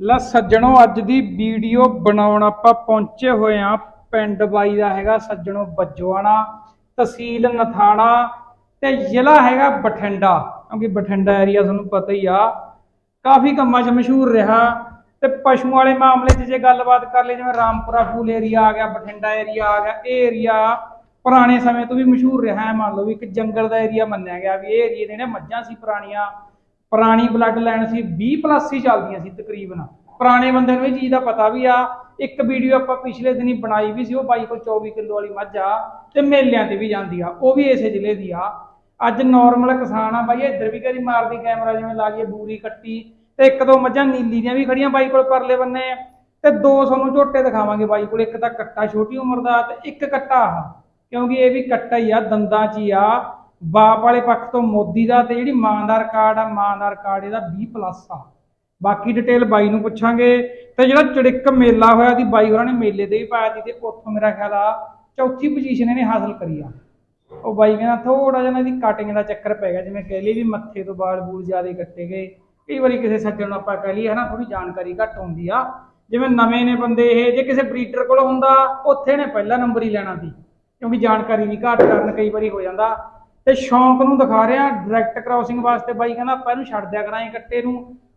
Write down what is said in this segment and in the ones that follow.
ਲੈ ਸੱਜਣੋ, ਅੱਜ ਦੀ ਵੀਡੀਓ ਬਣਾਉਣ ਆਪਾਂ ਪਹੁੰਚੇ ਹੋਏ ਆ ਪਿੰਡ ਬਾਈ ਦਾ ਹੈਗਾ ਸੱਜਣੋ ਬੱਜੋਆਣਾ ਤਹਿਸੀਲ ਨਥਾਣਾ ਤੇ ਜ਼ਿਲ੍ਹਾ ਹੈਗਾ ਬਠਿੰਡਾ, ਕਿਉਂਕਿ ਬਠਿੰਡਾ ਏਰੀਆ ਤੁਹਾਨੂੰ ਪਤਾ ਹੀ ਆ। ਕਾਫੀ ਕੰਮਾਂ 'ਚ ਮਸ਼ਹੂਰ ਰਿਹਾ ਤੇ ਪਸੂ ਵਾਲੇ ਮਾਮਲੇ 'ਚ ਜੇ ਗੱਲਬਾਤ ਕਰ ਲਈ ਜਿਵੇਂ ਰਾਮਪੁਰਾ ਫੂਲ ਏਰੀਆ ਆ ਗਿਆ, ਬਠਿੰਡਾ ਏਰੀਆ ਆ ਗਿਆ, ਇਹ ਏਰੀਆ ਪੁਰਾਣੇ ਸਮੇਂ ਤੋਂ ਵੀ ਮਸ਼ਹੂਰ ਰਿਹਾ ਹੈ, ਮੰਨ ਲਓ ਵੀ ਇੱਕ ਜੰਗਲ ਦਾ ਏਰੀਆ ਮੰਨਿਆ ਗਿਆ, ਵੀ ਇਹ ਏਰੀਏ ਦੇ ਨੇ ਮੱਝਾਂ ਸੀ ਪੁਰਾਣੀਆਂ ਪੁਰਾਣੀ ਬਲੱਡ ਲਾਈਨ ਸੀ 20 ਪਲੱਸ ਹੀ ਚੱਲਦੀਆਂ ਸੀ ਤਕਰੀਬਨ। ਪੁਰਾਣੇ ਬੰਦੇ ਨੂੰ ਇਹ ਚੀਜ਼ ਦਾ ਪਤਾ ਵੀ ਆ, ਇੱਕ ਵੀਡੀਓ ਆਪਾਂ ਪਿਛਲੇ ਦਿਨੀ ਬਣਾਈ ਵੀ ਸੀ, ਉਹ ਬਾਈ ਕੋਲ 24 ਕਿਲੋ ਵਾਲੀ ਮੱਝ ਆ, ਤੇ ਮੇਲਿਆਂ ਤੇ ਵੀ ਜਾਂਦੀ ਆ, ਉਹ ਵੀ ਇਸੇ ਜ਼ਿਲ੍ਹੇ ਦੀ ਆ। ਅੱਜ ਨਾਰਮਲ ਕਿਸਾਨ ਆ ਬਾਈ ਇੱਧਰ ਵੀ ਕਰੀ ਮਾਰਦੀ ਕੈਮਰਾ ਜਿਵੇਂ ਲਾ ਲਈਏ, ਬੂਰੀ ਕੱਟੀ, ਤੇ ਇੱਕ ਦੋ ਮੱਝਾਂ ਨੀਲੀ ਦੀਆਂ ਵੀ ਖੜੀਆਂ ਬਾਈ ਕੋਲ ਪਰਲੇ ਬੰਨੇ, ਤੇ ਦੋ ਤੁਹਾਨੂੰ ਝੋਟੇ ਦਿਖਾਵਾਂਗੇ ਬਾਈ ਕੋਲ, ਇੱਕ ਤਾਂ ਕੱਟਾ ਛੋਟੀ ਉਮਰ ਦਾ, ਤੇ ਇੱਕ ਕੱਟਾ ਆ ਕਿਉਂਕਿ ਇਹ ਵੀ ਕੱਟਾ ਹੀ ਆ, ਦੰਦਾਂ 'ਚ ਹੀ ਆ। ਬਾਪ ਵਾਲੇ ਪੱਖ ਤੋਂ ਮੋਦੀ ਦਾ ਤੇ ਜਿਹੜੀ ਮਾਂ ਦਾ ਰਿਕਾਰਡ ਆ, ਮਾਂ ਦਾ ਰਿਕਾਰਡ ਇਹਦਾ 20 ਪਲੱਸ ਆ। ਬਾਕੀ ਡਿਟੇਲ ਬਾਈ ਨੂੰ ਪੁੱਛਾਂਗੇ। ਤੇ ਜਿਹੜਾ ਚੜਿੱਕ ਮੇਲਾ ਹੋਇਆ ਦੀ ਬਾਈ ਹੋਰਾਂ ਨੇ ਮੇਲੇ ਤੇ ਵੀ ਪਾਇਆ ਸੀ ਤੇ ਉੱਥੋਂ ਮੇਰਾ ਖਿਆਲ ਆ ਚੌਥੀ ਪੋਜੀਸ਼ਨ ਇਹਨੇ ਹਾਸਲ ਕਰੀ ਆ। ਉਹ ਬਾਈ ਕਹਿੰਦਾ ਥੋੜਾ ਜਿਹਾ ਨਾ ਇਹਦੀ ਕਟਿੰਗ ਦਾ ਚੱਕਰ ਪੈ ਗਿਆ, ਜਿਵੇਂ ਕਹਿ ਲਈ ਵੀ ਮੱਥੇ ਤੋਂ ਵਾਲ ਬੂਲ ਜ਼ਿਆਦਾ ਕੱਟੇ ਗਏ। ਕਈ ਵਾਰੀ ਕਿਸੇ ਸੱਜਣ ਨੂੰ ਆਪਾਂ ਕਹਿ ਲਈਏ ਹਨਾ ਥੋੜੀ ਜਾਣਕਾਰੀ ਘੱਟ ਹੁੰਦੀ ਆ। ਜਿਵੇਂ ਨਵੇਂ ਨੇ ਬੰਦੇ ਇਹ, ਜੇ ਕਿਸੇ ਬਰੀਡਰ ਕੋਲ ਹੁੰਦਾ, ਉੱਥੇ ਨੇ ਪਹਿਲਾ ਨੰਬਰ ਹੀ ਲੈਣਾ ਸੀ। ਕਿਉਂਕਿ ਜਾਣਕਾਰੀ ਦੀ ਘਾਟ ਕਾਰਨ, ਕਈ ਵਾਰੀ ਹੋ ਜਾਂਦਾ। ਤੇ ਸ਼ੌਂਕ ਨੂੰ ਦਿਖਾ ਰਿਹਾ ਡਾਇਰੈਕਟ ਕ੍ਰਾਸਿੰਗ ਵਾਸਤੇ ਬਾਈ ਕਹਿੰਦਾ ਆਪਾਂ ਇਹਨੂੰ ਛੱਡ ਦਿਆ ਕਰਾਂ ਇਹ ਕੱਟੇ ਨੂੰ।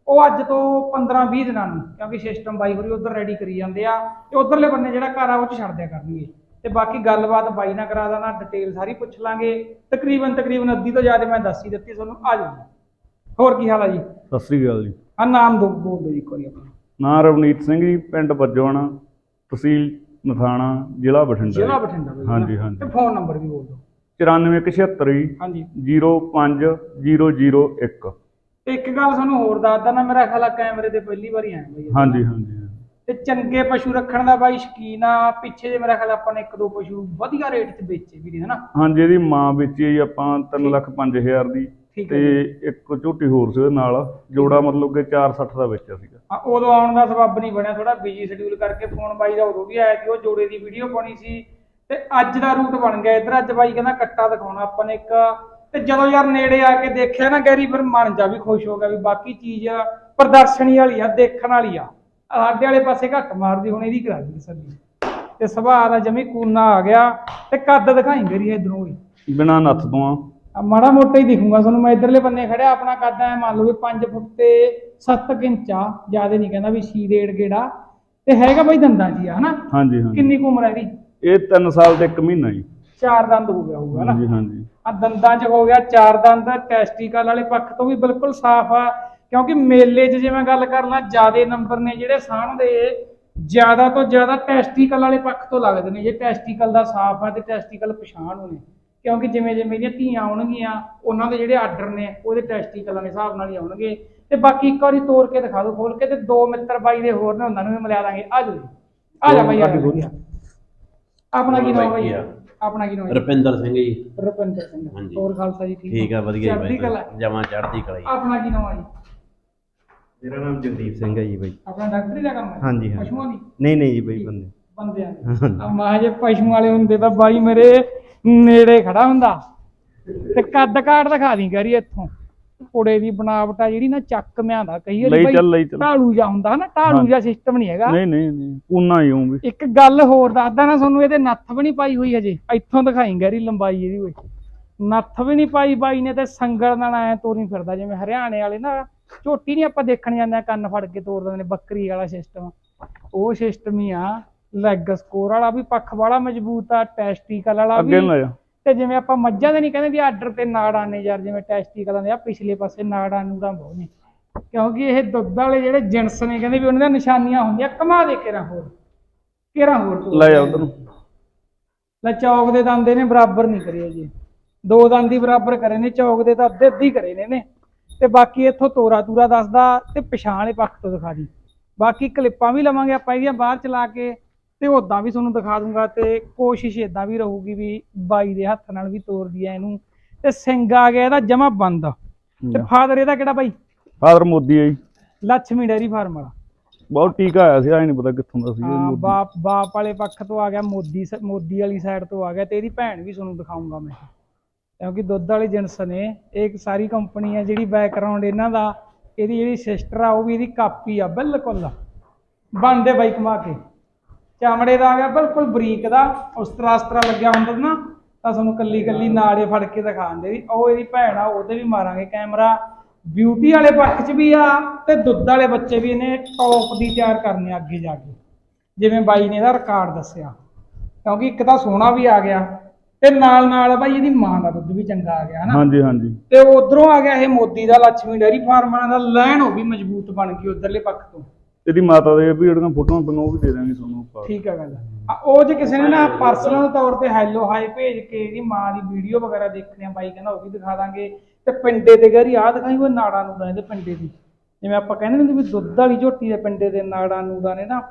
ਉਹ ਅੱਜ ਤੋਂ 15-20 ਦਿਨਾਂ ਨੂੰ ਕਿਉਂਕਿ ਸਿਸਟਮ ਬਾਈ ਹੋਰੀ ਉਧਰ ਰੈਡੀ ਕਰੀ ਜਾਂਦੇ ਆ ਤੇ ਉਧਰਲੇ ਬੰਨੇ ਜਿਹੜਾ ਘਰ ਆ ਉਹ ਚ ਛੱਡ ਦਿਆ ਕਰਨਗੇ। ਤੇ ਬਾਕੀ ਗੱਲਬਾਤ ਬਾਈ ਨਾਲ ਕਰਾ ਦੇਣਾ ਡਿਟੇਲ ਸਾਰੀ ਪੁੱਛ ਲਾਂਗੇ। ਤਕਰੀਬਨ ਤਕਰੀਬਨ ਅੱਧੀ ਤੋਂ ਜ਼ਿਆਦਾ ਮੈਂ ਦੱਸ ਹੀ ਦਿੱਤੀ ਤੁਹਾਨੂੰ ਆ ਜਾਓ ਹੋਰ ਕੀ ਹਾਲ ਆ ਜੀ? ਸਤਿ ਸ੍ਰੀ ਅਕਾਲ ਜੀ। ਆ ਨਾਮ ਦੋ ਬੋਲ ਜੀ ਵਾਰੀ ਆਪਣਾ। ਨਾਂ ਰਵਨੀਤ ਸਿੰਘ ਜੀ ਪਿੰਡ ਬੱਜੋਆਣਾ ਤਹਿਸੀਲ ਨਥਾਣਾ ਜ਼ਿਲ੍ਹਾ ਬਠਿੰਡਾ। ਜ਼ਿਲ੍ਹਾ ਬਠਿੰਡਾ ਹਾਂਜੀ? ਹਾਂਜੀ। ਤੇ ਫੋਨ ਨੰਬਰ ਵੀ ਬੋਲ ਦਿਓ। 9476 ਜੀ ਹਾਂਜੀ। 05001 ਤੇ ਇੱਕ। ਗੱਲ ਤੁਹਾਨੂੰ ਹੋਰ ਦੱਸਦਾ ਨਾ ਮੇਰਾ ਖਿਆਲ ਆ ਕੈਮਰੇ ਤੇ ਪਹਿਲੀ ਵਾਰੀ ਆਇਆ ਬਾਈ ਹਾਂਜੀ ਹਾਂਜੀ ਤੇ ਚੰਗੇ ਪਸ਼ੂ ਰੱਖਣ ਦਾ ਬਾਈ ਸ਼ਕੀਨ ਆ ਪਿੱਛੇ ਜੇ ਮੇਰਾ ਖਿਆਲ ਆਪਾਂ ਨੇ ਇੱਕ ਦੋ ਪਸ਼ੂ ਵਧੀਆ ਰੇਟ 'ਚ ਵੇਚੇ ਵੀ ਨੇ ਹਨਾ? ਹਾਂਜੀ ਇਹਦੀ ਮਾਂ ਵੇਚੀ ਹੈ ਜੀ ਆਪਾਂ 3 ਲੱਖ 5000 ਦੀ। ਹੈ ਤੇ ਇੱਕ ਝੋਟੀ ਹੋਰ ਸੀ ਉਹਦੇ ਨਾਲ ਜੋੜਾ ਮਤਲਬ ਕਿ 460 ਦਾ ਵੇਚਿਆ ਸੀਗਾ। ਆ, ਉਦੋਂ ਆਉਣ ਦਾ ਸਬੱਬ ਨਹੀਂ ਬਣਿਆ ਥੋੜਾ ਬਿਜ਼ੀ ਸ਼ਡਿਊਲ ਕਰਕੇ ਫੋਨ ਬਾਈ ਦਾ ਉਦੋਂ ਵੀ ਆਇਆ ਸੀ ਉਹ ਜੋੜੇ ਦੀ ਵੀਡੀਓ ਪਾਉਣੀ ਸੀ। ਤੇ ਅੱਜ ਦਾ ਰੂਟ ਬਣ ਗਿਆ। ਇੱਧਰ ਅੱਜ ਬਾਈ ਕਹਿੰਦਾ ਕੱਟਾ ਦਿਖਾਉਣਾ ਆਪਾਂ ਨੇ ਇੱਕ। ਤੇ ਜਦੋਂ ਯਾਰ ਨੇੜੇ ਆ ਕੇ ਦੇਖਿਆ ਨਾ ਗੈਰੀ ਫਿਰ ਮਨ ਜਾ ਵੀ ਖੁਸ਼ ਹੋ ਗਿਆ ਵੀ ਬਾਕੀ ਚੀਜ਼ ਪ੍ਰਦਰਸ਼ਨੀ ਵਾਲੀ ਆ ਦੇਖਣ ਵਾਲੀ ਆ। ਸਾਡੇ ਵਾਲੇ ਪਾਸੇ ਘੱਟ ਮਾਰਦੀ ਹੁਣ ਇਹਦੀ ਕਰਾ ਦੀ ਸੱਲੀ। ਤੇ ਸੁਭਾਅ ਦਾ ਜਮੀ ਕੂਨਾ ਆ ਗਿਆ ਤੇ ਕੱਦ ਦਿਖਾਈ ਗਰੀ ਇਧਰੋਂ ਹੀ ਬਿਨਾ ਨੱਥ ਤੋਂ ਆ। ਮਾੜਾ ਮੋਟਾ ਹੀ ਦਿਖੂਗਾ ਤੁਹਾਨੂੰ ਮੈਂ ਇਧਰਲੇ ਬੰਨੇ ਖੜਿਆ ਆਪਣਾ ਕੱਦ ਐ ਮੰਨ ਲਓ ਵੀ 5 ਫੁੱਟ ਤੇ 7 ਇੰਚ ਆ ਜ਼ਿਆਦਾ ਨਹੀਂ ਕਹਿੰਦਾ ਵੀ ਛੀ ਡੇਢ ਗੇੜਾ। ਤੇ ਹੈਗਾ ਬਈ ਦੰਦਾਂ ਹੀ ਆ ਹਨਾ? ਹਾਂਜੀ ਹਾਂਜੀ। ਕਿੰਨੀ ਕੁ ਉਮਰ ਹੈ ਇਹਦੀ? ਇਹ 3 ਸਾਲ ਤੇ 1 ਮਹੀਨਾ ਜੀ। ਚਾਰ ਦੰਦ ਹੋ ਗਿਆ ਹੋਊਗਾ ਨਾ। ਹਾਂਜੀ ਹਾਂਜੀ। ਆ ਦੰਦਾਂ 'ਚ ਹੋ ਗਿਆ ਚਾਰ ਦੰਦ ਟੈਸਟੀਕਲ ਵਾਲੇ ਪੱਖ ਤੋਂ ਵੀ ਬਿਲਕੁਲ ਸਾਫ਼ ਆ। ਕਿਉਂਕਿ ਮੇਲੇ 'ਚ ਜਿਵੇਂ ਗੱਲ ਕਰ ਲਾਂ ਜਿਆਦੇ ਨੰਬਰ ਨੇ ਜਿਹੜੇ ਸਾਹਣ ਦੇ ਜ਼ਿਆਦਾ ਤੋਂ ਜ਼ਿਆਦਾ ਟੈਸਟੀਕਲ ਵਾਲੇ ਪੱਖ ਤੋਂ ਲੱਗਦੇ ਨੇ। ਜੇ ਟੈਸਟੀਕਲ ਦਾ ਸਾਫ਼ ਆ ਤੇ ਟੈਸਟੀਕਲ ਪਛਾਣ ਹੋਣੇ। ਕਿਉਂਕਿ ਜਿਵੇਂ ਜਿਵੇਂ ਦੀਆਂ ਧੀਆਂ ਆਉਣਗੀਆਂ ਉਹਨਾਂ ਦੇ ਜਿਹੜੇ ਆਰਡਰ ਨੇ ਉਹਦੇ ਟੈਸਟੀਕਲਾਂ ਦੇ ਹਿਸਾਬ ਨਾਲ ਹੀ ਆਉਣਗੇ। ਤੇ ਬਾਕੀ ਇੱਕ ਵਾਰੀ ਤੋੜ ਕੇ ਦਿਖਾ ਦਿਓ ਖੋਲ ਕੇ ਤੇ ਦੋ ਮਿੱਤਰ ਬਾਈ ਦੇ ਹੋਰ ਨੇ ਉਹਨਾਂ ਨੂੰ ਵੀ ਮਿਲਾ ਦਾਂਗੇ। ਆ ਜਾਓ ਜੀ। ਆ ਜਾ ਬਾਈ ਆ ਜੀ। ਆਪਣਾ ਕੀ ਨਾਮ ਬਾਈ ਆਪਣਾ ਕੀ ਨਾਮ ਹੈ ਰੁਪਿੰਦਰ ਸਿੰਘ ਜੀ। ਰੁਪਿੰਦਰ ਸਿੰਘ। ਹਾਂਜੀ। ਹੋਰ ਖਾਲਸਾ ਜੀ ਠੀਕ ਠੀਕ ਆ ਵਧੀਆ ਚੜ੍ਹਦੀ ਜੀ ਕਲਾ। ਬਾਈ। ਜਮਾ ਚੜ੍ਹਦੀ ਕਲਾ ਜੀ। ਆਪਣਾ ਕੀ ਨਾਮ ਹੈ ਜੀ? ਮੇਰਾ ਨਾਮ ਜਗਦੀਪ ਸਿੰਘ ਹੈ ਜੀ ਬਾਈ। ਆਪਣਾ ਡਾਕਟਰੀ ਦਾ ਕੰਮ ਹੈ? ਹਾਂਜੀ, ਹਾਂਜੀ। ਪਸ਼ੂਆਂ ਦੀ? ਨਹੀਂ ਨਹੀਂ ਜੀ ਬਾਈ ਬੰਦੇ। ਬੰਦਿਆਂ ਦੀ। ਆ ਮਾਂ ਜੇ ਪਸ਼ੂਆਂ ਵਾਲੇ ਹੁੰਦੇ ਤਾਂ ਬਾਈ ਮੇਰੇ ਨੇੜੇ ਖੜਾ ਹੁੰਦਾ। ਤੇ ਕੱਦ ਕਾਠ ਦਿਖਾ ਦੀ ਗਰੀ ਇੱਥੋਂ। ਕੁੜੇ ਦੀ ਬਣਾਵਟ ਆ ਜਿਹੜੀ ਨਾ ਚੱਕ ਮਿਆਂਦਾ ਕਈ ਵਾਰੀ ਲਈ ਬਾਈ ਚੱਲ ਲਈ ਚੱਲ। ਢਾਲੂ ਜਾ ਹੁੰਦਾ ਨਾ ਢਾਲੂ। ਜਾ ਸਿਸਟਮ ਨਹੀਂ ਹੈਗਾ। ਨਹੀਂ ਨਹੀਂ ਨਹੀਂ ਪੂਨਾ ਹੀ ਹੂੰ ਵੀ ਇੱਕ ਗੱਲ ਹੋਰ ਦੱਸਦਾ ਨਾ ਤੁਹਾਨੂੰ ਇਹਦੇ ਨੱਥ ਵੀ ਨਹੀਂ ਪਾਈ ਹੋਈ ਹਜੇ। ਇੱਥੋਂ ਦਿਖਾਈ ਗੈਰੀ ਲੰਬਾਈ ਇਹਦੀ ਓਏ। ਨੱਥ ਵੀ ਨਹੀਂ ਪਾਈ ਬਾਈ ਨੇ ਤੇ ਸੰਗਲ ਨਾਲ ਐ ਤੋਰੀ ਫਿਰਦਾ ਜਿਵੇਂ ਹਰਿਆਣੇ ਵਾਲੇ ਨਾ ਝੋਟੀ ਨਹੀਂ ਆਪਾਂ ਦੇਖਣ ਜਾਂਦੇ ਆ ਕੰਨ ਫੜ ਕੇ ਤੋਰ ਦਿੰਦੇ ਨੇ ਬੱਕਰੀ ਵਾਲਾ ਸਿਸਟਮ ਉਹ ਸਿਸਟਮ ਹੀ ਆ ਲੈਗ ਸਕੋਰ ਵਾਲਾ ਵੀ ਪੱਖ ਵਾਲਾ ਮਜ਼ਬੂਤ ਆ ਟੈਸਟੀਕਲ ਵਾਲਾ ਅੱਗੇ ਵੀ। ਨੂੰ ਲੈ ਜਾ। ਤੇ ਜਿਵੇਂ ਆਪਾਂ ਮੱਝਾਂ ਦੇ ਨਹੀਂ ਕਹਿੰਦੇ ਵੀ ਆਰਡਰ ਤੇ ਨਾੜਾਂ ਨੇ ਯਾਰ ਜਿਵੇਂ ਟੈਸਟੀਕਲਾਂ ਦੇ ਆ ਪਿਛਲੇ ਪਾਸੇ ਨਾੜਾਂ ਨੂੜਾਂ ਬਹੁਤ ਨੇ। ਕਿਉਂਕਿ ਇਹ ਦੁੱਧ ਵਾਲੇ ਜਿਹੜੇ ਜਿਨਸ ਨੇ ਕਹਿੰਦੇ ਵੀ ਉਹਨਾਂ ਦੀਆਂ ਨਿਸ਼ਾਨੀਆਂ ਹੁੰਦੀਆਂ ਕਮਾ ਦੇ ਕੇਰਾ ਹੋਰ ਕੇਰਾ ਹੋਰ ਤੂੰ? ਲੈ ਉਧਰ ਨੂੰ। ਲੈ ਚੌਕ ਦੇ ਦੰਦ ਇਹਨੇ ਬਰਾਬਰ ਨਹੀਂ ਕਰੇ ਜੀ ਦੋ ਦੰਦ ਹੀ ਬਰਾਬਰ ਕਰੇ ਨੇ ਚੌਕ ਦੇ ਤਾਂ ਅੱਧੇ ਅੱਧੀ ਕਰੇ ਨੇ ਨੇ ਤੇ ਬਾਕੀ ਇੱਥੋਂ ਤੋਰਾ ਤੂਰਾ ਦੱਸਦਾ ਤੇ ਪਛਾਣੇ ਪੱਖ ਤੋਂ ਦਿਖਾ ਦੀ। ਬਾਕੀ ਕਲਿੱਪਾਂ ਵੀ ਲਵਾਂਗੇ ਆਪਾਂ ਇਹਦੀਆਂ ਬਾਹਰ ਚਲਾ ਕੇ। ਤੇ ਉਦਾਂ ਵੀ ਤੁਹਾਨੂੰ ਦਿਖਾ ਦੂੰਗਾ ਤੇ ਕੋਸ਼ਿਸ਼ ਇਦਾਂ ਵੀ ਰਹੂਗੀ ਵੀ ਬਾਈ ਦੇ ਹੱਥ ਨਾਲ ਵੀ ਤੋਰਦੀ ਐ ਇਹਨੂੰ। ਤੇ ਸਿੰਘ ਆ ਗਿਆ ਇਹਦਾ ਜਮਾ ਬੰਦ। ਤੇ ਫਾਦਰ ਇਹਦਾ ਕਿਹੜਾ ਬਾਈ? ਫਾਦਰ ਮੋਦੀ ਹੈ ਜੀ। ਲక్ష్ਮੀ ਡੈਰੀ ਫਾਰਮ ਵਾਲਾ। ਬਹੁਤ ਟੀਕਾ ਆਇਆ ਸੀ ਐ ਨਹੀਂ ਪਤਾ ਕਿੱਥੋਂ ਦਾ ਸੀ ਮੋਦੀ। ਬਾਪ ਬਾਪ ਵਾਲੇ ਪੱਖ ਤੋਂ ਆ ਗਿਆ ਮੋਦੀ ਮੋਦੀ ਵਾਲੀ ਸਾਈਡ ਤੋਂ ਆ ਗਿਆ ਤੇ ਇਹਦੀ ਭੈਣ ਵੀ ਤੁਹਾਨੂੰ ਦਿਖਾਉਂਗਾ ਮੈਂ। ਕਿਉਂਕਿ ਦੁੱਧ ਵਾਲੇ ਜਿਨਸ ਨੇ ਇਹ ਇੱਕ ਸਾਰੀ ਕੰਪਨੀ ਹੈ ਜਿਹੜੀ ਬੈਕਗ੍ਰਾਉਂਡ ਇਹਨਾਂ ਦਾ ਇਹਦੀ ਜਿਹੜੀ ਸਿਸਟਰ ਆ ਉਹ ਵੀ ਇਹਦੀ ਕਾਪੀ ਆ ਬਿਲਕੁਲ। ਬਣਦੇ ਬਾਈ ਕਮਾ ਕੇ। ਚਮੜੇ ਦਾ ਆ ਗਿਆ ਬਿਲਕੁਲ ਬਰੀਕ ਦਾ। ਉਸ ਤਰ੍ਹਾਂ ਉਸ ਤਰ੍ਹਾਂ ਲੱਗਿਆ ਹੁੰਦਾ ਨਾ ਤਾਂ ਤੁਹਾਨੂੰ ਕੱਲੀ ਕੱਲੀ ਨਾੜੇ ਫੜ ਕੇ ਦਿਖਾਉਂਦੇ ਵੀ ਉਹ ਇਹਦੀ ਭੈਣ ਆ ਉਹਦੇ ਵੀ ਮਾਰਾਂਗੇ ਕੈਮਰਾ। ਬਿਊਟੀ ਵਾਲੇ ਪੱਖ 'ਚ ਵੀ ਆ ਤੇ ਦੁੱਧ ਵਾਲੇ ਬੱਚੇ ਵੀ ਇਹਨੇ ਟੌਪ ਦੀ ਤਿਆਰ ਕਰਨੇ ਅੱਗੇ ਜਾ ਕੇ। ਜਿਵੇਂ ਬਾਈ ਨੇ ਇਹਦਾ ਰਿਕਾਰਡ ਦੱਸਿਆ। ਕਿਉਂਕਿ ਇੱਕ ਤਾਂ ਸੋਹਣਾ ਵੀ ਆ ਗਿਆ ਤੇ ਨਾਲ ਨਾਲ ਬਾਈ ਇਹਦੀ ਮਾਂ ਦਾ ਦੁੱਧ ਵੀ ਚੰਗਾ ਆ ਗਿਆ ਹਨਾ? ਹਾਂਜੀ ਹਾਂਜੀ। ਤੇ ਉਧਰੋਂ ਆ ਗਿਆ ਇਹ ਮੋਦੀ ਦਾ ਲక్ష్ਮੀ ਡੈਰੀ ਫਾਰਮਾਂ ਦਾ ਲੈਣ ਉਹ ਵੀ ਮਜ਼ਬੂਤ ਬਣ ਗਈ ਉਧਰਲੇ ਪੱਖ ਤੋਂ। ਇਹਦੀ ਮਾਤਾ ਦੇ ਵੀ ਜਿਹੜੀਆਂ ਫੋਟੋਆਂ ਪਈਆਂ ਉਹ ਵੀ ਦੇ ਦਾਂਗੇ ਤੁਹਾਨੂੰ ਪਾ ਠੀਕ ਹੈ ਗੱਲ। ਆ, ਉਹ ਜੇ ਕਿਸੇ ਨੇ ਨਾ ਪਰਸਨਲ ਤੌਰ ਤੇ ਹੈਲੋ ਹਾਈ ਭੇਜ ਕੇ ਇਹਦੀ ਮਾਂ ਦੀ ਵੀਡੀਓ ਵਗੈਰਾ ਦੇਖਣੀ ਆ ਬਾਈ ਕਹਿੰਦਾ ਉਹ ਵੀ ਦਿਖਾ ਦਾਂਗੇ। ਤੇ ਪਿੰਡੇ ਦੇ ਗਰੀ ਆ ਦਿਖਾਈ ਉਹ ਨਾੜਾ ਨੂੜਾ ਇਹਦੇ ਪਿੰਡੇ ਦੀ। ਜਿਵੇਂ ਆਪਾਂ ਕਹਿੰਦੇ ਨੇ ਵੀ ਦੁੱਧ ਵਾਲੀ ਝੋਟੀ ਦੇ ਪਿੰਡੇ ਦੇ ਨਾੜਾ ਨੂੜਾ ਨੇ ਨਾ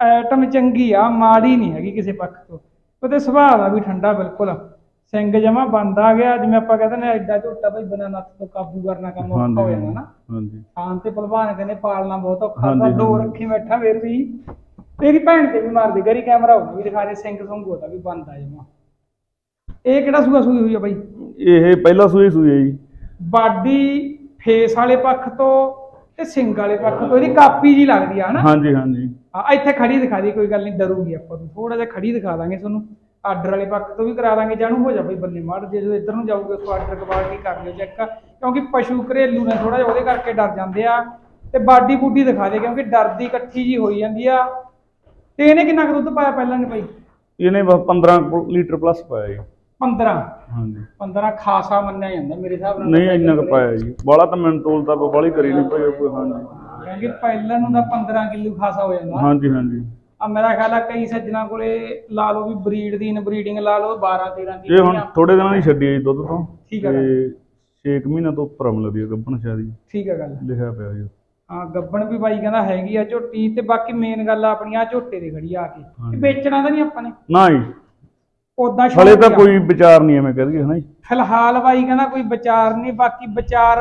ਐਟਮ ਚੰਗੀ ਆ ਮਾੜੀ ਨਹੀਂ ਹੈਗੀ ਕਿਸੇ ਪੱਖ ਤੋਂ। ਉਹਦੇ ਸੁਭਾਅ ਦਾ ਵੀ ਠੰਡਾ ਬਿਲਕੁਲ ਸਿੰਘ ਜਮਾ ਬੰਦ ਆ ਗਿਆ ਜਿਵੇਂ ਆਪਾਂ ਕਹਿੰਦੇ ਨੇ ਐਡਾ ਝੋਟਾ ਭਾਈ ਬਿਨਾਂ ਨੱਥ ਤੋਂ ਕਾਬੂ ਕਰਨਾ ਕੰਮ ਔਖਾ ਹੋ ਜਾਂਦਾ ਨਾ। ਹਾਂਜੀ ਖਾਨ ਤੇ ਭਲਵਾਨ ਕਹਿੰਦੇ ਪਾਲਣਾ ਬਹੁਤ ਔਖਾ ਤਾਂ ਦੋ। ਰੱਖੀ ਬੈਠਾ ਫਿਰ ਵੀ। ਤੇਰੀ ਭੈਣ ਤੇ ਵੀ ਮਾਰਦੇ ਗਰੀ ਕੈਮਰਾ ਉਹ ਵੀ ਦਿਖਾ ਦੇ ਸਿੰਘ ਸੰਗ ਉਹਦਾ ਵੀ ਬੰਦ ਆ ਜਮਾ। ਇਹ ਕਿਹੜਾ ਸੂਆ ਸੂਈ ਹੋਈ ਆ ਬਾਈ? ਇਹ ਪਹਿਲਾ ਸੂਈ ਸੂਈ ਹੈ ਜੀ। ਬਾਡੀ ਫੇਸ ਵਾਲੇ ਪੱਖ ਤੋਂ ਤੇ ਸਿੰਘ ਵਾਲੇ ਪੱਖ ਤੋਂ ਇਹਦੀ ਕਾਪੀ ਜੀ ਲੱਗਦੀ ਆ ਹਨਾ? ਹਾਂਜੀ ਹਾਂਜੀ। ਆ ਇੱਥੇ ਖੜੀ ਦਿਖਾ ਦੀ ਕੋਈ ਗੱਲ ਨਹੀਂ ਡਰੂਗੀ ਆਪਾਂ ਨੂੰ। ਥੋੜਾ ਜਿਹਾ ਖੜੀ ਦਿਖਾ ਦਾਂਗੇ ਤੁਹਾਨੂੰ। ਆਰਡਰ ਵਾਲੇ ਪੱਖ ਤੋਂ ਵੀ ਕਰਾ ਦਾਂਗੇ ਜਾਣੂ ਹੋ ਜਾ ਬਈ ਬੰਨੇ ਮਾਰ ਜੇ ਜਦੋਂ ਇੱਧਰ ਨੂੰ ਜਾਊਗੇ ਉੱਥੋਂ ਆਰਡਰ ਕੁਆਲਿਟੀ ਕਰ ਲਿਓ ਚੈੱਕ ਕਿਉਂਕਿ ਪਸ਼ੂ ਘਰੇਲੂ ਨੇ ਥੋੜਾ ਜਿਹਾ ਉਹਦੇ ਕਰਕੇ ਡਰ ਜਾਂਦੇ ਆ। ਤੇ ਬਾਡੀ ਬੂਡੀ ਦਿਖਾ ਦੇ ਕਿਉਂਕਿ ਡਰਦੀ ਇਕੱਠੀ ਜੀ ਹੋਈ ਜਾਂਦੀ ਆ। ਤੇ ਇਹਨੇ ਕਿੰਨਾ ਕੁ ਦੁੱਧ ਪਾਇਆ ਪਹਿਲਾਂ ਨੇ ਭਾਈ ਇਹਨੇ ਬਸ 15 ਕੁ ਲੀਟਰ ਪਲੱਸ ਪਾਇਆ ਜੀ। 15 ਹਾਂਜੀ। 15 ਖਾਸਾ ਮੰਨਿਆ ਜਾਂਦਾ ਮੇਰੇ ਹਿਸਾਬ ਨਾਲ। ਨਹੀਂ ਇੰਨਾ ਕੁ ਪਾਇਆ ਜੀ। ਬਾਲਾ ਤਾਂ ਮੈਨੂੰ ਤੋਲ ਤਾਂ ਬਾਲੀ ਕਰੀ ਨਹੀਂ ਪਈ ਕੋਈ ਹਾਂਜੀ। ਕਿਉਂਕਿ ਪਹਿਲਾਂ ਨੂੰ ਤਾਂ 15 ਕਿਲੋ ਖਾਸਾ ਹੋ ਜਾਂਦਾ। ਹਾਂਜੀ ਹਾਂਜੀ। ਆ ਮੇਰਾ ਖਿਆਲ ਆ ਕਈ ਸੱਜਣਾ ਕੋਲੇ ਲਾ ਲਓ ਵੀ ਬਰੀਡ ਦੀ ਇਨਬਰੀਡਿੰਗ ਲਾ ਲਓ 12 13 ਇਹ ਹੁਣ ਥੋੜੇ ਦਿਨਾਂ ਦੀ ਛੱਡੀ ਹੈ ਜੀ ਦੁੱਧ ਤੋਂ। ਠੀਕ ਹੈ ਤੇ 6 ਮਹੀਨਾ ਤੋਂ ਉੱਪਰ ਅਮਲ ਦੀ ਹੈ ਗੱਭਣ ਸ਼ਾਇਦ ਜੀ ਠੀਕ ਹੈ ਗੱਲ। ਲਿਖਿਆ ਪਿਆ ਜੀ ਹਾਂ ਗੱਬਣ ਵੀ ਬਾਈ ਕਹਿੰਦਾ ਹੈਗੀ ਆ ਝੋਟੀ ਤੇ ਬਾਕੀ ਮੇਨ ਗੱਲ ਆ ਆਪਣੀ ਆ ਝੋਟੇ ਦੇ ਖੜੀ ਆ ਕੇ। ਹਾਂਜੀ। ਵੇਚਣਾ ਤਾਂ ਨਹੀਂ ਆਪਾਂ ਨੇ। ਨਾ ਜੀ। ਉਦਾਂ ਹਲੇ ਤਾਂ ਕੋਈ ਵਿਚਾਰ ਨਹੀਂ ਐਵੇਂ ਕਹਿ ਦਈਏ ਹਨਾ ਜੀ। ਫਿਲਹਾਲ ਬਾਈ ਕਹਿੰਦਾ ਕੋਈ ਵਿਚਾਰ ਨਹੀਂ ਬਾਕੀ ਵਿਚਾਰ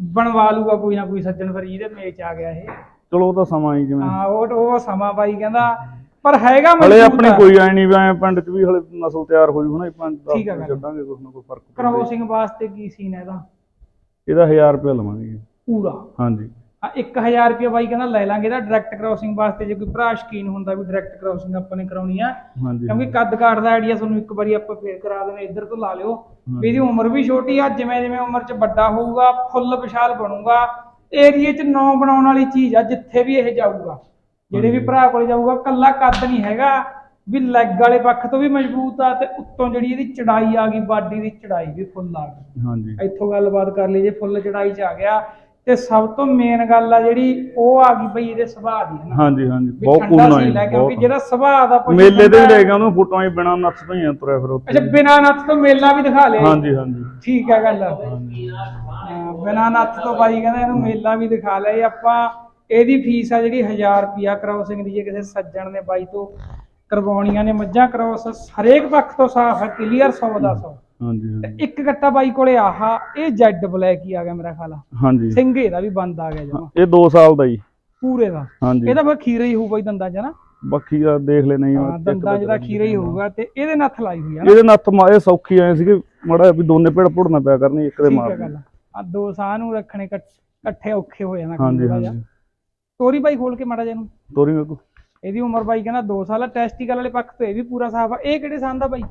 ਬਣਵਾ ਲੂਗਾ ਕੋਈ ਨਾ ਕੋਈ ਸੱਜਣ ਫਿਰ ਮੇਚ ਆ ਗਿਆ ਇਹ। ਚਲੋ ਉਹ ਤਾਂ ਸਮਾਂ ਹੀ ਜਿਵੇਂ। ਹਾਂ ਉਹ ਉਹ ਸਮਾਂ ਬਾਈ ਕਹਿੰਦਾ ਪਰ ਹੈਗਾ ਹਲੇ ਆਪਣੇ। ਕੋਈ ਐ ਨਹੀਂ ਵੀ ਐਂ ਪਿੰਡ 'ਚ ਵੀ ਹਲੇ ਨਸਲ ਤਿਆਰ ਹੋਈ ਹੋਣਾ ਪੰਜ ਦਸ ਠੀਕ ਆ ਦਿਨ ਗੱਲ। ਛੱਡਾਂਗੇ ਕੁਛ ਨਾ ਕੋਈ ਫ਼ਰਕ ਪੈਂਦਾ। ਕ੍ਰੋਸਿੰਗ ਵਾਸਤੇ ਕੀ ਸੀਨ ਹੈ ਇਹਦਾ? ਇਹਦਾ 1000 ਰੁਪਏ ਲਵਾਂਗੇ। ਜੀ ਪੂਰਾ? ਹਾਂਜੀ। ਆ 1000 ਰੁਪਏ ਬਾਈ ਕਹਿੰਦਾ ਲੈ ਲਾਂਗੇ ਇਹਦਾ ਡਾਇਰੈਕਟ ਕ੍ਰੋਸਿੰਗ ਵਾਸਤੇ ਜੇ ਕੋਈ ਭਰਾ ਸ਼ਕੀਨ ਹੁੰਦਾ ਵੀ ਡਾਇਰੈਕਟ ਕ੍ਰੋਸਿੰਗ ਆਪਾਂ ਨੇ ਕਰਾਉਣੀ ਆ। ਹਾਂਜੀ ਕਿਉਂਕਿ ਕੱਦ ਕਾਠ ਦਾ ਆਈਡੀਆ ਤੁਹਾਨੂੰ ਇੱਕ ਵਾਰੀ ਆਪਾਂ ਫੇਰ ਕਰਾ ਦੇਣਾ ਇੱਧਰ ਤੋਂ ਲਾ ਲਿਓ। ਵੀ ਇਹਦੀ ਉਮਰ ਵੀ ਛੋਟੀ ਆ ਜਿਵੇਂ ਜਿਵੇਂ ਉਮਰ 'ਚ ਵੱਡਾ ਹੋਊਗਾ ਫੁੱਲ ਵਿਸ਼ਾਲ ਬਣੂਗਾ। ਏਰੀਏ 'ਚ ਨੌ ਬਣਾਉਣ ਵਾਲੀ ਚੀਜ਼ ਆ ਜਿੱਥੇ ਵੀ ਇਹ ਜਾਊਗਾ। ਜਿਹੜੇ ਵੀ ਭਰਾ ਕੋਲ ਜਾਊਗਾ ਕੱਲਾ ਕੱਦ ਨਹੀਂ ਹੈਗਾ ਵੀ ਲੈਗ ਵਾਲੇ ਪੱਖ ਤੋਂ ਵੀ ਮਜ਼ਬੂਤ ਆ ਤੇ ਉੱਤੋਂ ਜਿਹੜੀ ਇਹਦੀ ਚੜਾਈ ਆ ਗਈ ਬਾਡੀ ਦੀ ਚੜਾਈ ਵੀ ਫੁੱਲ ਆ ਗਈ। ਹਾਂਜੀ। ਇੱਥੋਂ ਗੱਲਬਾਤ ਕਰ ਲਈ ਜੇ ਫੁੱਲ ਚੜਾਈ 'ਚ ਆ ਗਿਆ ਤੇ ਸਭ ਤੋਂ ਮੇਨ ਗੱਲ ਆ ਜਿਹੜੀ ਉਹ ਆ ਗਈ ਬਈ ਇਹਦੇ ਸੁਭਾਅ ਦੀ ਹੈ ਨਾ? ਹਾਂਜੀ ਹਾਂਜੀ। ਬਹੁਤ ਪੂਰਨਾ ਲੈ ਕਿਉਂਕਿ। ਜਿਹੜਾ ਸੁਭਾਅ ਦਾ ਪਸ਼ੂ ਮੇਲੇ ਵੀ ਹੁੰਦਾ ਲੈ ਕੇ ਉਹਨੂੰ ਫੋਟੋਆਂ ਹੀ ਬਿਨਾ ਨੱਥ ਤੋਂ ਹੀ ਆ ਤੁਰਿਆ ਫਿਰ ਉੱਥੇ ਅੱਛਾ ਬਿਨਾਂ ਨੱਥ ਤੋਂ ਮੇਲਾ ਵੀ ਦਿਖਾ ਲਿਆ। ਹਾਂਜੀ ਹਾਂਜੀ। ਠੀਕ ਹੈ ਗੱਲ। ਹਾਂ, ਬਿਨਾਂ ਨੱਥ ਤੋਂ ਬਾਈ ਕਹਿੰਦਾ ਇਹਨੂੰ ਮੇਲਾ ਵੀ ਦਿਖਾ ਲਿਆ ਆਪਾਂ ਇਹਦੀ ਫੀਸ ਆ ਜਿਹੜੀ 1000 ਰੁਪਿਆ ਕ੍ਰੋਸਿੰਗ ਦੀ ਜੇ ਕਿਸੇ ਸੱਜਣ ਨੇ ਬਾਈ ਤੋਂ ਕਰਵਾਉਣੀਆਂ ਨੇ ਮੱਝਾਂ ਕ੍ਰੋਸ ਹਰੇਕ ਪੱਖ ਤੋਂ ਸਾਫ਼ ਹੈ ਕਲੀਅਰ 100 ਦਾ 100 ਹਾਂਜੀ ਹਾਂਜੀ। ਇੱਕ ਗੱਟਾ ਬਾਈ ਕੋਲੇ ਆਹਾ ਇਹ ਜੈਡ ਬਲੈਕ ਹੀ ਆ ਗਿਆ ਮੇਰਾ ਖਾਲਾ ਹਾਂਜੀ। ਸਿੰਘੇ ਦਾ ਵੀ ਬੰਦ ਆ ਗਿਆ ਜਮਾ। ਇਹ 2 ਸਾਲ ਦਾ ਜੀ। ਪੂਰੇ ਦਾ। ਹਾਂਜੀ। ਇਹਦਾ ਫਿਰ ਖੀਰਾ ਹੀ ਹੋਊਗਾ ਦੰਦਾਂ 'ਚ ਨਾ। ਬਾਕੀ ਆ ਦੇਖ ਲੈ ਨਹੀਂ ਹਾਂ ਦੰਦਾਂ ਤਾਂ ਖੀਰਾ ਹੀ ਹੋਊਗਾ ਤੇ ਇਹਦੇ ਨੱਥ ਲਾਈ ਹੋਈ ਆ ਇਹਦੇ ਨੱਥ ਮਾਰੇ ਸੌਖੀ ਆਏ ਸੀਗੇ ਮੜਾ ਵੀ ਦੋਨੇ ਪੇੜ ਪੁੜਨਾ ਪਿਆ ਕਰਨੀ ਇੱਕ ਦੇ ਠੀਕ ਹੈ ਮਾਰ ਆ ਦੋ ਸਾਹ ਨੂੰ ਰੱਖਣੇ ਇਕੱਠ- ਇਕੱਠੇ ਔਖੇ ਹੋ ਜਾਣਾ ਕੰਮ ਹਾਂਜੀ ਥੋੜ੍ਹਾ ਜਿਹਾ। ਹਾਂਜੀ। ਤੋਰੀ ਬਾਈ ਖੋਲ ਕੇ ਮਾੜਾ ਜਿਹਾ ਨੂੰ ਤੋਰੀ ਮੇਰੇ ਕੋ ਇਹਦੀ ਉਮਰ ਬਾਈ ਕਹਿੰਦਾ 2 ਸਾਲ ਆ ਟੈਸਟੀਕਲ ਵਾਲੇ ਪੱਖ ਤੋਂ ਇਹ ਵੀ ਪੂਰਾ ਸਾਫ਼ ਆ। ਇਹ ਕਿਹੜੇ ਸੰਨ ਦਾ ਬਾਈ?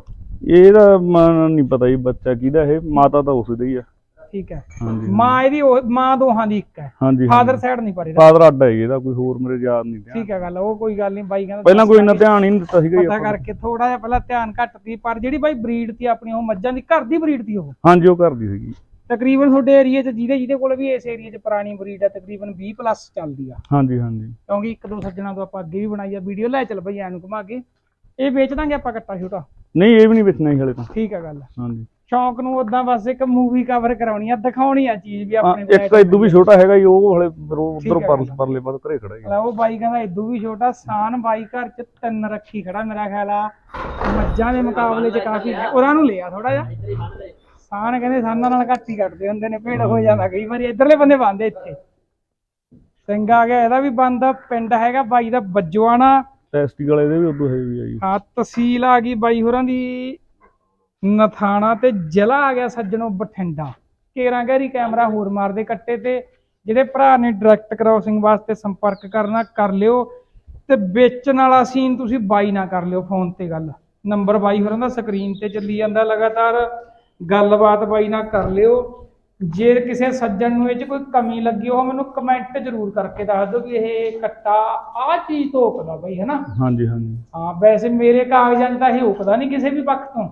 ਇਹਦਾ ਮਨ ਨਹੀਂ ਪਤਾ ਜੀ ਬੱਚਾ ਕਿਹਦਾ ਇਹ ਮਾਤਾ ਤਾਂ ਉਸ ਦੀ ਆ। ਠੀਕ ਹੈ। ਹਾਂਜੀ। ਮਾਂ ਇਹਦੀ ਉਹ- ਮਾਂ ਦੋਹਾਂ ਦੀ ਇੱਕ ਹੈ। ਹਾਂਜੀ ਫਾਦਰ ਸਾਈਡ ਨਹੀਂ ਪਰ ਫਾਦਰ ਅੱਡ ਹੈ ਜੀ ਇਹਦਾ ਕੋਈ ਹੋਰ ਮੇਰੇ ਯਾਦ ਨਹੀਂ ਧਿਆਨ। ਠੀਕ ਹੈ ਗੱਲ ਉਹ ਕੋਈ ਗੱਲ ਨਹੀਂ ਬਾਈ ਕਹਿੰਦਾ ਪਹਿਲਾਂ ਕੋਈ ਇੰਨਾ। ਧਿਆਨ ਹੀ ਨਹੀਂ ਦਿੱਤਾ ਸੀਗਾ ਜੀ ਪਤਾ ਆਪਾਂ ਨੂੰ। ਕਰਕੇ ਥੋੜਾ ਜਿਹਾ ਪਹਿਲਾਂ ਧਿਆਨ ਘੱਟ ਤੀ ਪਰ ਜਿਹੜੀ ਬਾਈ ਬਰੀਡ ਤੀ ਆਪਣੀ ਉਹ ਮੱਝਾਂ ਦੀ ਘਰ ਦੀ ਬਰੀਡ ਤੀ ਉਹ? ਹਾਂਜੀ ਉਹ ਕਰਦੀ ਸੀਗੀ। ਤਕਰੀਬਨ ਤੁਹਾਡੇ ਏਰੀਆ 'ਚ ਜਿਹਦੇ ਜਿਹਦੇ ਕੋਲ ਵੀ ਇਸ ਏਰੀਆ 'ਚ ਪੁਰਾਣੀ ਬਰੀਡ ਆ ਤਕਰੀਬਨ 20 ਪਲੱਸ ਚੱਲਦੀ ਆ। ਹਾਂਜੀ ਹਾਂਜੀ। ਕਿਉਂਕਿ ਇੱਕ ਦੋ ਸੱਜਣਾ ਤੋਂ ਆਪਾਂ ਅੱਗੇ ਵੀ ਬਣਾਈ ਆ ਵੀਡੀਓ। ਲੈ ਚੱਲ ਬਈ ਐਨੂੰ ਘੁਮਾ ਕੇ। ਇਹ ਵੇਚ ਦਾਂਗੇ ਆਪਾਂ ਕੱਟਾ ਛੋਟਾ? ਨਹੀਂ ਇਹ ਵੀ ਨਹੀਂ ਵੇਚਣਾ ਜੀ ਹਲੇ ਤਾਂ। ਠੀਕ ਆ ਗੱਲ। ਹਾਂਜੀ। ਸ਼ੌਂਕ ਨੂੰ ਉਦਾਂ ਬਸ ਇੱਕ ਮੂਵੀ ਕਵਰ ਕਰਾਉਣੀ ਆ ਦਿਖਾਉਣੀ ਆ ਚੀਜ਼ ਵੀ ਹਾਂ, ਆਪਣੇ ਇੱਕ ਇਦੋਂ ਵੀ ਛੋਟਾ ਹੈਗਾ ਜੀ ਉਹ ਹਲੇ ਉਧਰ ਠੀਕ ਹੈ ਪਰ ਗੱਲ। ਪਰਲੇ ਪਾਸੇ ਘਰੇ ਖੜਾ ਲੈ ਉਹ ਬਾਈ ਕਹਿੰਦਾ ਇਦੋਂ ਵੀ ਛੋਟਾ ਸਾਨ ਬਾਈ ਘਰ ਚ ਤਿੰਨ ਰੱਖੀ ਖੜਾ ਮੇਰਾ ਖਿਆਲ ਆ। ਮੱਝਾਂ ਦੇ ਮੁਕਾਬਲੇ ਚ ਕਾਫੀ ਉਹਨਾਂ ਨੂੰ ਲਿਆ ਥੋੜਾ ਜਿਹਾ। ਸਾਨ ਕਹਿੰਦੇ ਸਾਨਾਂ ਨਾਲ ਘੱਟ ਹੀ ਕੱਟਦੇ ਹੁੰਦੇ ਨੇ ਭੇੜ ਹੋ ਜਾਂਦਾ ਕਈ ਵਾਰੀ ਇਧਰਲੇ ਬੰਦੇ ਬੰਦੇ ਇੱਥੇ। ਸਿੰਘ ਆ ਗਿਆ ਇਹਦਾ ਵੀ ਬੰਦਾ ਪਿੰਡ ਹੈਗਾ ਬਾਈ ਦਾ ਬੱਜਵਾਣਾ। ਟੈਸਟੀਕਲ ਇਹਦੇ ਵੀ ਉਦੋਂ ਹੈ ਵੀ ਆ ਜੀ। ਹਾਂ ਤਹਿਸੀਲ ਆ ਗਈ ਬਾਈ ਹੋਰਾਂ ਦੀ ਨਥਾਣਾ ਤੇ ਜ਼ਿਲ੍ਹਾ ਆ ਗਿਆ ਸੱਜਣੋ ਬਠਿੰਡਾ। ਕੇਰਾਂ ਗਹਿਰੀ ਕੈਮਰਾ ਹੋਰ ਮਾਰਦੇ ਕੱਟੇ ਤੇ ਜਿਹੜੇ ਭਰਾ ਨੇ ਡਾਇਰੈਕਟ ਕ੍ਰਾਸਿੰਗ ਵਾਸਤੇ ਸੰਪਰਕ ਕਰਨਾ ਕਰ ਲਿਓ। ਤੇ ਵੇਚਣ ਵਾਲਾ ਸੀਨ ਤੁਸੀਂ ਬਾਈ ਨਾ ਕਰ ਲਿਓ ਫੋਨ ਤੇ ਗੱਲ। ਨੰਬਰ ਬਾਈ ਹੋਰਾਂ ਦਾ ਸਕਰੀਨ ਤੇ ਚੱਲੀ ਜਾਂਦਾ ਲਗਾਤਾਰ। ਗੱਲਬਾਤ ਬਾਈ ਨਾਲ ਕਰ ਲਿਓ। ਜੇ ਕਿਸੇ ਸੱਜਣ ਨੂੰ ਇਹ 'ਚ ਕੋਈ ਕਮੀ ਲੱਗੀ ਉਹ ਮੈਨੂੰ ਕਮੈਂਟ ਜ਼ਰੂਰ ਕਰਕੇ ਦੱਸ ਦਿਓ ਕਿ ਇਹ ਕੱਟਾ ਆਹ ਚੀਜ਼ ਤੋਂ ਉਕਦਾ ਬਾਈ ਹੈਨਾ? ਹਾਂਜੀ ਹਾਂਜੀ। ਹਾਂ ਵੈਸੇ ਮੇਰੇ ਕਾਗਜ਼ਾਂ 'ਚ ਤਾਂ ਇਹ ਉਕਦਾ ਨਹੀਂ ਕਿਸੇ ਵੀ ਪੱਖ ਤੋਂ।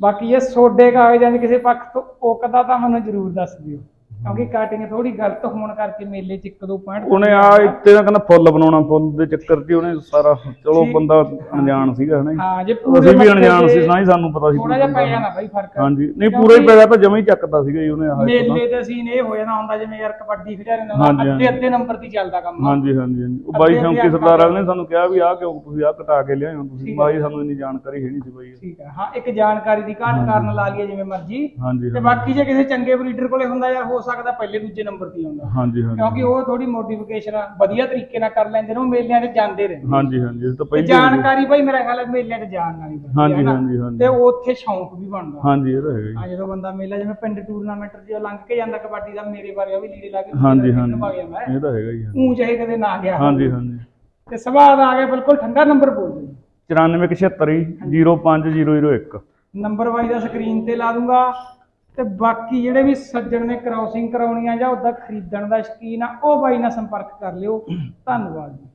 ਬਾਕੀ ਇਹ ਸੋਡੇ ਕਾਗਜ਼ਾਂ 'ਚ ਕਿਸੇ ਪੱਖ ਤੋਂ ਉਕਦਾ ਤਾਂ ਮੈਨੂੰ ਜ਼ਰੂਰ ਦੱਸ ਦਿਓ। ਕਿਉਂਕਿ ਕਟਿੰਗ ਥੋੜੀ ਗਲਤ ਹੋਣ ਕਰਕੇ ਮੇਲੇ 'ਚ ਇੱਕ ਦੋ ਪੁਆਇੰਟ ਉਹਨੇ ਆ ਇੱਥੇ ਦਾ ਕਹਿੰਦਾ ਫੁੱਲ ਬਣਾਉਣਾ ਫੁੱਲ ਦੇ ਚੱਕਰ 'ਚ ਉਹਨੇ ਸਾਰਾ ਚਲੋ। ਬੰਦਾ ਅਣਜਾਣ ਸੀਗਾ ਹਨਾ। ਹਾਂ ਜੇ ਅਸੀਂ ਵੀ ਅਣਜਾਣ ਸੀ ਨਾ ਹੀ ਸਾਨੂੰ ਪਤਾ ਸੀ ਥੋੜਾ ਜਿਹਾ ਪੈ ਜਾਣਾ ਬਾਈ ਫ਼ਰਕ ਹਾਂਜੀ ਨਹੀਂ ਪੂਰਾ ਹੀ ਪੈ ਗਿਆ ਤਾਂ ਜਮਾ ਹੀ ਚੱਕਦਾ ਸੀਗਾ ਜੀ ਉਹਨੇ ਆਹ। ਮੇਲੇ ਤੇ ਸੀਨ ਇਹ ਹੋ ਜਾਣਾ ਹੁੰਦਾ ਜਿਵੇਂ ਯਾਰ ਕਬੱਡੀ ਖਿਡਾਰੇ ਨਾਲ ਅੱਧੇ। ਅੱਧੇ ਨੰਬਰ ਤੇ ਚੱਲਦਾ ਕੰਮ ਹਾਂਜੀ ਹਾਂਜੀ ਹਾਂਜੀ ਉਹ ਅੱਧੇ ਬਾਈ ਸ਼ੌਂਕੀ ਸਰਦਾਰ ਵਾਲੇ ਨੇ ਸਾਨੂੰ ਕਿਹਾ ਵੀ ਆਹ ਕਿਉਂ ਤੁਸੀਂ ਆਹ ਕਟਾ ਕੇ ਲਿਆਏ ਹੋ ਤੁਸੀਂ। ਬਾਈ ਸਾਨੂੰ ਇੰਨੀ ਜਾਣਕਾਰੀ ਹੈ ਨਹੀਂ ਸੀ ਬਾਈ ਠੀਕ ਹੈ ਹਾਂ ਇੱਕ ਜਾਣਕਾਰੀ ਦੀ ਘਾਟ ਕਾਰਨ ਲਾ ਲਈਏ ਜਿਵੇਂ ਮਰਜ਼ੀ ਤੇ ਬਾਕੀ ਜੇ ਕਿਸੇ ਚੰਗੇ ਬਰੀਡਰ ਕੋਲੇ ਹੁੰਦਾ ਯਾਰ ਹੋ ਸਕਦਾ ਪਹਿਲੇ ਦੂਜੇ ਨੰਬਰ ਤੇ ਆਉਂਦਾ। ਹਾਂਜੀ ਕਿਉਂਕਿ ਹਾਂਜੀ ਉਹ ਥੋੜੀ ਮੋਡੀਫਿਕੇਸ਼ਨ ਵਧੀਆ ਤਰੀਕੇ ਨਾਲ ਕਰ ਲੈਂਦੇ ਨੇ ਉਹ ਮੇਲਿਆਂ 'ਚ ਜਾਂਦੇ ਰਹਿੰਦੇ ਹਾਂਜੀ ਹਾਂਜੀ ਇਹ ਤਾਂ ਤੇ ਪਹਿਲੀ ਜਾਣਕਾਰੀ ਭਾਈ ਮੇਰਾ ਖਿਆਲ ਹੈ ਮੇਲਿਆਂ 'ਚ ਜਾਣ ਨਾਲ ਹੀ ਬਣਦੀ ਹੈ ਹਾਂਜੀ, ਨਾ। ਹਾਂਜੀ, ਹਾਂਜੀ। ਤੇ ਉੱਥੇ ਸ਼ੌਂਕ ਵੀ ਬਣਦਾ। ਹਾਂਜੀ ਇਹ ਤਾਂ ਹੈਗਾ ਜੀ। ਹਾਂ ਜਦੋਂ ਬੰਦਾ ਮੇਲਾ ਜਿਵੇਂ ਪਿੰਡ ਟੂਰਨਾਮੈਂਟ 'ਚ ਲੰਘ ਕੇ ਜਾਂਦਾ ਕਬੱਡੀ ਦਾ ਮੇਰੇ ਬਾਰੇ ਉਹ ਵੀ ਲੀੜੇ ਲਾ ਕੇ ਹਾਂਜੀ ਖੇਡਣ ਹਾਂਜੀ। ਜਾਂਦਾ। ਹੈ। ਇਹ ਤਾਂ ਹੈਗਾ ਜੀ। ਊਂ ਚਾਹੇ ਕਦੇ ਨਾ ਗਿਆ ਹਾਂਜੀ ਹਾਂਜੀ। ਤੇ ਸਵਾਦ ਆ ਗਿਆ ਬਿਲਕੁਲ ਠੰਡਾ ਨੰਬਰ ਬੋਲ ਦਿਓ। 9476 05001 ਨੰਬਰ ਵਾਈ ਦਾ ਸਕਰੀਨ ਤੇ ਲਾ ਦੂੰਗਾ। ਤੇ ਬਾਕੀ ਜਿਹੜੇ ਵੀ ਸੱਜਣ ਨੇ ਕ੍ਰਾਸਿੰਗ ਕਰਾਉਣੀ ਆ ਜਾਂ ਉਹਦਾ ਖਰੀਦਣ ਦਾ ਸ਼ਕੀਨ ਆ ਉਹ ਬਾਈ ਨਾਲ ਸੰਪਰਕ ਕਰ ਲਿਓ। ਧੰਨਵਾਦ ਜੀ।